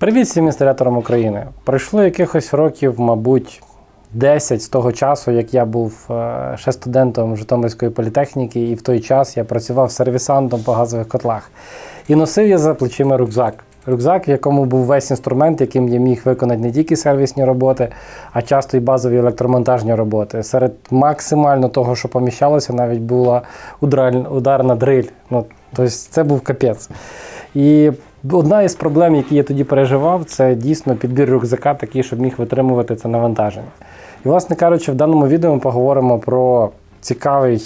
Привіт всім інсталяторам України. Пройшло якихось років, мабуть, 10 з того часу, як я був е, ще студентом Житомирської політехніки, і в той час я працював сервісантом по газових котлах. І носив я за плечима рюкзак. Рюкзак, в якому був весь інструмент, яким я міг виконати не тільки сервісні роботи, а часто і базові електромонтажні роботи. Серед максимально того, що поміщалося, навіть була ударна дриль. Ну, тобто це був капець. І одна із проблем, які я тоді переживав, це дійсно підбір рюкзака такий, щоб міг витримувати це навантаження. І, власне кажучи, в даному відео ми поговоримо про цікавий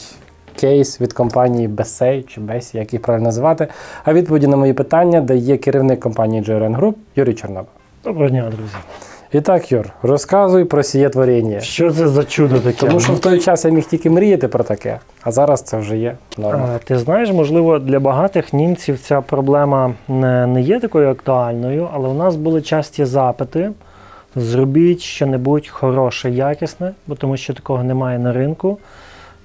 кейс від компанії Бесей чи Бесі, як їх правильно називати. А відповіді на мої питання дає керівник компанії JRN Group Юрій Чорноба. Доброго дня, друзі. І так, Юр, розказуй про сіє творіння. Що це за чудо таке? Тому що в той час я міг тільки мріяти про таке, а зараз це вже є норма. А, Ти знаєш, можливо, для багатих німців ця проблема не, не є такою актуальною, але у нас були часті запити. Зробіть щось хороше, якісне, бо тому що такого немає на ринку.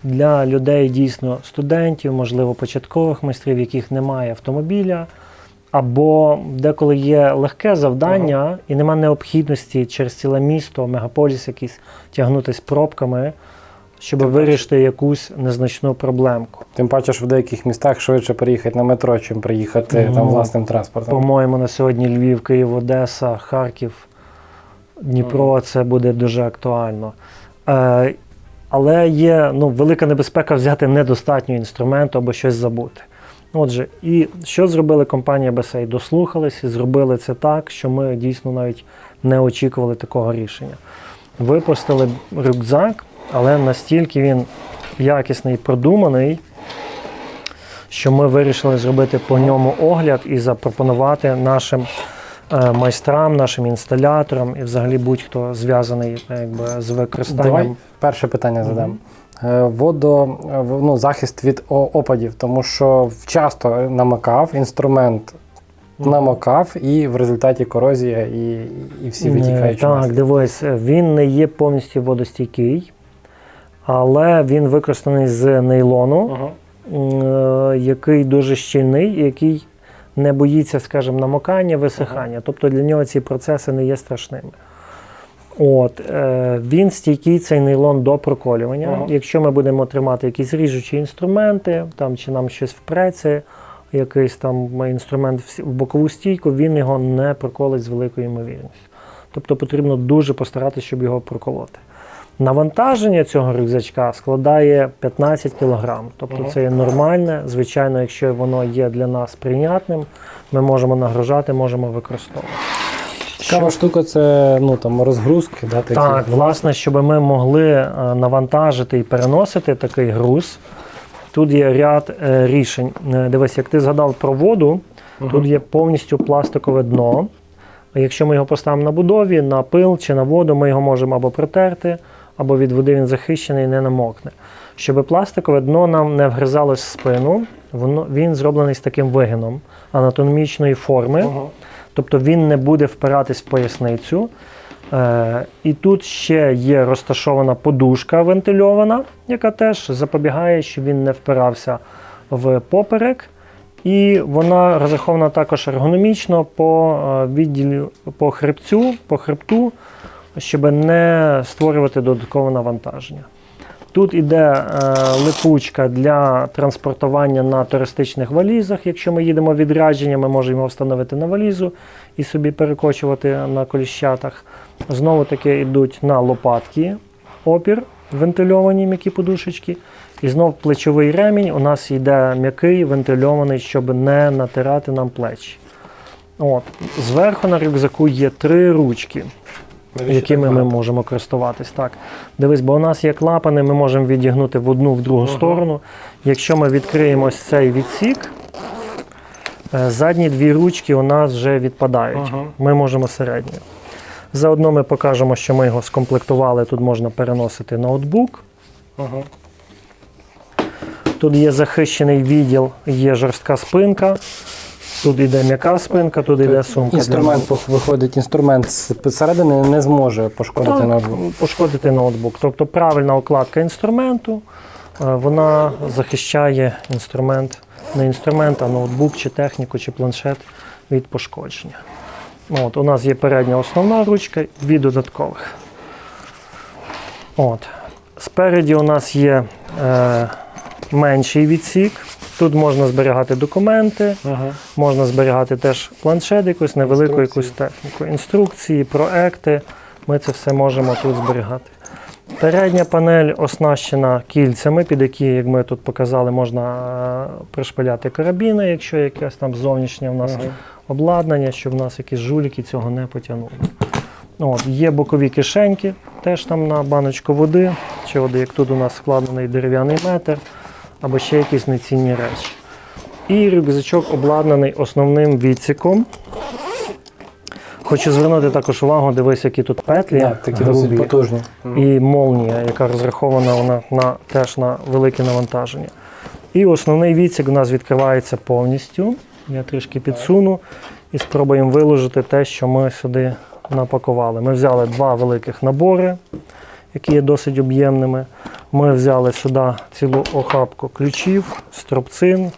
Для людей дійсно студентів, можливо, початкових майстрів, яких немає автомобіля, або деколи є легке завдання і нема необхідності через ціле місто, мегаполіс якийсь тягнутися пробками, щоб вирішити якусь незначну проблемку. Тим паче, що в деяких містах швидше переїхати на метро, чим приїхати там Ну, власним транспортом. По-моєму, на сьогодні Львів, Київ, Одеса, Харків, Дніпро це буде дуже актуально. Е, але є ну, велика небезпека взяти недостатньо інструменту або щось забути. Отже, і що зробила компанія Бесей? Дослухались і зробили це так, що ми дійсно навіть не очікували такого рішення. Випустили рюкзак, але настільки він якісний продуманий, що ми вирішили зробити по ньому огляд і запропонувати нашим е, майстрам, нашим інсталяторам і взагалі будь-хто зв'язаний е, якби, з використанням. Давай перше питання задам. Е, Водо, е, ну, захист від опадів, тому що часто намокав, інструмент намокав, і в результаті корозія і, і всі Е, витікаючі. Так, дивись, він не є повністю водостійкий, але він використаний з нейлону, Ага. е, який дуже щільний, який не боїться, скажімо, намокання, висихання. Тобто для нього ці процеси не є страшними. От, е, він стійкий цей нейлон до проколювання. Ага. Якщо ми будемо тримати якісь ріжучі інструменти, там, чи нам щось впреться, якийсь там інструмент в в бокову стійку, він його не проколить з великою ймовірністю. Тобто потрібно дуже постаратися, щоб його проколоти. Навантаження цього рюкзачка складає 15 кг. Тобто Ага. це є нормальне. Звичайно, якщо воно є для нас прийнятним, ми можемо нагружати, можемо використовувати. Цікава штука це ну, там, розгрузки. Да, такі. Так, власне, щоб ми могли е, навантажити і переносити такий груз, тут є ряд е, рішень. Е, Дивись, як ти згадав про воду, Мгм. тут є повністю пластикове дно. Якщо ми його поставимо на будові, на пил чи на воду, ми його можемо або протерти, або від води він захищений і не намокне. Щоб пластикове дно нам не вгризалось в спину, воно, він зроблений з таким вигином анатомічної форми. Ага. Тобто він не буде впиратись в поясницю. Е, і тут ще є розташована подушка вентильована, яка теж запобігає, щоб він не впирався в поперек. І вона розрахована також ергономічно по е, відділю по хребцю, по хребту, щоб не створювати додаткове навантаження. Тут іде е, липучка для транспортування на туристичних валізах. Якщо ми їдемо відрядження, ми можемо встановити на валізу і собі перекочувати на коліщатах. Знову таки йдуть на лопатки опір, вентильовані м'які подушечки. І знов плечовий ремінь у нас йде м'який, вентильований, щоб не натирати нам плечі. От. Зверху на рюкзаку є три ручки Навіщо якими ми можемо користуватись. Так. Дивись, бо у нас є клапани, ми можемо відігнути в одну, в другу Ага. сторону. Якщо ми відкриємо ось цей відсік, е, задні дві ручки у нас вже відпадають. Ага. Ми можемо середню. Заодно ми покажемо, що ми його скомплектували. Тут можна переносити ноутбук. Ага. Тут є захищений відділ, є жорстка спинка. Тут йде м'яка спинка, тут йде сумка. Інструмент пох- виходить, інструмент зсередини не зможе пошкодити Так, ноутбук. пошкодити ноутбук. Тобто правильна укладка інструменту, е, вона захищає інструмент, не інструмент, а ноутбук, чи техніку, чи планшет від пошкодження. От, у нас є передня основна ручка, дві додаткових. От. Спереді у нас є е, менший відсік. Тут можна зберігати документи, Ага. можна зберігати теж планшет, якусь невелику якусь техніку. Інструкції, проекти. Ми це все можемо тут зберігати. Передня панель оснащена кільцями, під які, як ми тут показали, можна е, пришпиляти карабіни, якщо якесь там зовнішнє в нас Ага. обладнання, щоб в нас якісь жуліки цього не потягнули. От, є бокові кишеньки, теж там на баночку води, чи от як тут у нас складений дерев'яний метр, або ще якісь нецінні речі. І рюкзачок обладнаний основним відсіком. Хочу звернути також увагу, дивись, які тут петлі. Так, такі грубі. потужні. І молнія, яка розрахована вона на, теж на велике навантаження. І основний відсік у нас відкривається повністю. Я трішки підсуну і спробуємо виложити те, що ми сюди напакували. Ми взяли два великих набори, які є досить об'ємними. Ми взяли сюди цілу охапку ключів, стропцин,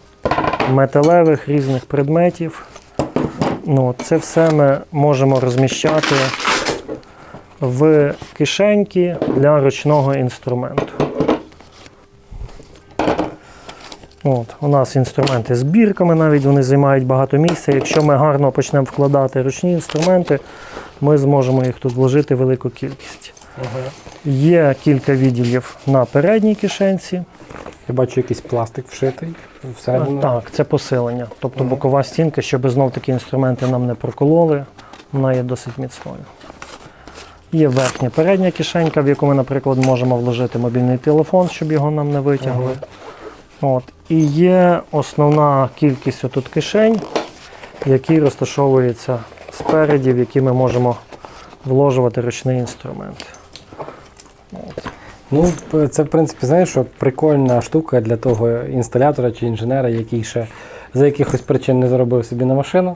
металевих різних предметів. Ну, це все ми можемо розміщати в кишеньки для ручного інструменту. От, у нас інструменти з бірками, навіть вони займають багато місця. Якщо ми гарно почнемо вкладати ручні інструменти, ми зможемо їх тут вложити велику кількість. Є кілька відділів на передній кишенці. Я бачу якийсь пластик вшитий всередину. Так, це посилення. Тобто бокова стінка, щоб знов такі інструменти нам не прокололи, вона є досить міцною. Є верхня передня кишенька, в яку ми, наприклад, можемо вложити мобільний телефон, щоб його нам не витягли. От. І є основна кількість отут кишень, які розташовуються спереді, в які ми можемо вложувати ручний інструмент. Ну, це в принципі, знаєш, що прикольна штука для того інсталятора чи інженера, який ще за якихось причин не заробив собі на машину.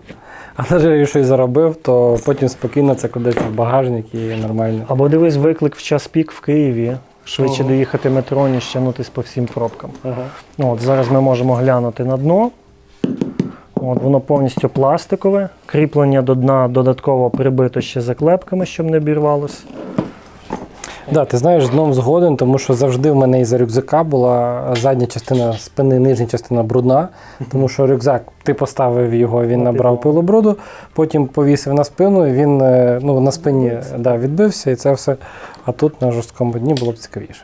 А навіть якщо щось заробив, то потім спокійно це кудись в багажник і нормально. Або дивись виклик в час пік в Києві. Швидше Ого. доїхати метро, ніж тягнутись по всім пробкам. Ага. Ну, От, зараз ми можемо глянути на дно. От, воно повністю пластикове. Кріплення до дна додатково прибито ще заклепками, щоб не обірвалося. Да, ти знаєш, дном згоден, тому що завжди в мене із рюкзака була задня частина спини, нижня частина брудна, тому що рюкзак, ти поставив його, він набрав пилобруду, потім повісив на спину, і він е, ну, на спині да, відбився, і це все. А тут на жорсткому дні було б цікавіше.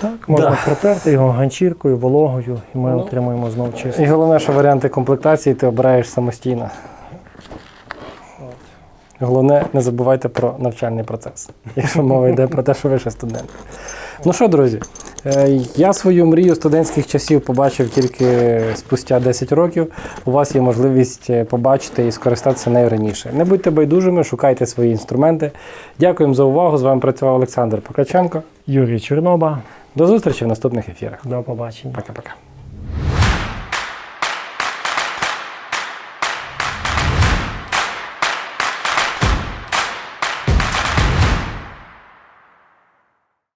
Так, можна Да. протерти його ганчіркою, вологою, і ми Ну. отримуємо знову чисто. І головне, що варіанти комплектації ти обираєш самостійно. Головне, не забувайте про навчальний процес, якщо мова йде про те, що ви ще студент. Ну що, друзі, е, я свою мрію студентських часів побачив тільки спустя 10 років. У вас є можливість е, побачити і скористатися нею раніше. Не будьте байдужими, шукайте свої інструменти. Дякуємо за увагу. З вами працював Олександр Покаченко. Юрій Чорноба, До зустрічі в наступних ефірах. до побачення. Пока-пока.